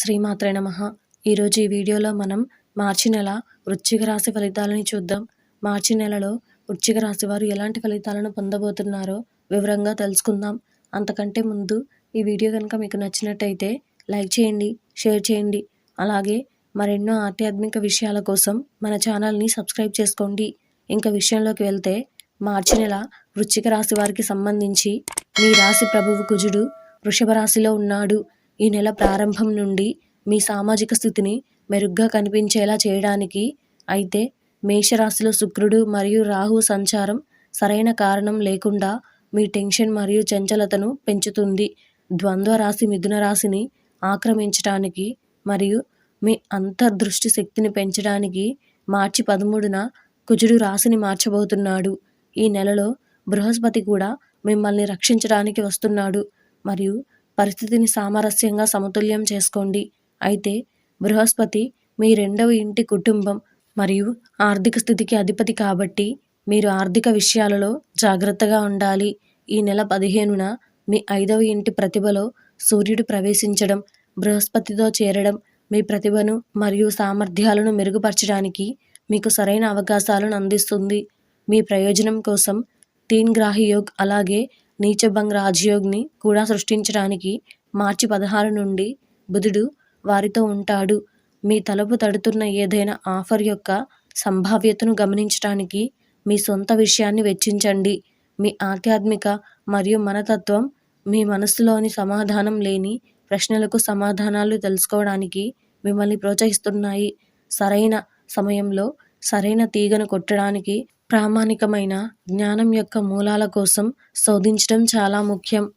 శ్రీమాత్రే నమ. ఈరోజు ఈ వీడియోలో మనం మార్చి నెల వృశ్చిక రాశి ఫలితాలని చూద్దాం. మార్చి నెలలో వృశ్చిక రాశి వారు ఎలాంటి ఫలితాలను పొందబోతున్నారో వివరంగా తెలుసుకుందాం. అంతకంటే ముందు ఈ వీడియో కనుక మీకు నచ్చినట్టయితే లైక్ చేయండి షేర్ చేయండి. అలాగే మరెన్నో ఆధ్యాత్మిక విషయాల కోసం మన ఛానల్ని సబ్స్క్రైబ్ చేసుకోండి. ఇంకా విషయంలోకి వెళ్తే మార్చి నెల వృశ్చిక రాశి వారికి సంబంధించి మీ రాశి ప్రభువు కుజుడు వృషభ రాశిలో ఉన్నాడు. ఈ నెల ప్రారంభం నుండి మీ సామాజిక స్థితిని మెరుగ్గా కనిపించేలా చేయడానికి అయితే మేషరాశిలో శుక్రుడు మరియు రాహు సంచారం సరైన కారణం లేకుండా మీ టెన్షన్ మరియు చంచలతను పెంచుతుంది. ద్వంద్వ రాశి మిథున రాశిని ఆక్రమించడానికి మరియు మీ అంతర్దృష్టి శక్తిని పెంచడానికి మార్చి పదమూడున కుజుడు రాశిని మార్చబోతున్నాడు. ఈ నెలలో బృహస్పతి కూడా మిమ్మల్ని రక్షించడానికి వస్తున్నాడు. మరియు పరిస్థితిని సామరస్యంగా సమతుల్యం చేసుకోండి. అయితే బృహస్పతి మీ రెండవ ఇంటి కుటుంబం మరియు ఆర్థిక స్థితికి అధిపతి కాబట్టి మీరు ఆర్థిక విషయాలలో జాగ్రత్తగా ఉండాలి. ఈ నెల పదిహేనున మీ ఐదవ ఇంటి ప్రతిభలో సూర్యుడు ప్రవేశించడం బృహస్పతితో చేరడం మీ ప్రతిభను మరియు సామర్థ్యాలను మెరుగుపరచడానికి మీకు సరైన అవకాశాలను అందిస్తుంది. మీ ప్రయోజనం కోసం తీన్ గ్రాహి యోగ్ అలాగే నీచభంగ్ రాజయోగ్ని కూడా సృష్టించడానికి మార్చి పదహారు నుండి బుధుడు వారితో ఉంటాడు. మీ తలుపు తడుతున్న ఏదైనా ఆఫర్ యొక్క సంభావ్యతను గమనించడానికి మీ సొంత విషయాన్ని వెచ్చించండి. మీ ఆధ్యాత్మిక మరియు మనతత్వం మీ మనస్సులోని సమాధానం లేని ప్రశ్నలకు సమాధానాలు తెలుసుకోవడానికి మిమ్మల్ని ప్రోత్సహిస్తున్నాయి. సరైన సమయంలో సరైన తీగను కొట్టడానికి ప్రామాణికమైన జ్ఞానం యొక్క మూలాల కోసం శోధించడం చాలా ముఖ్యం.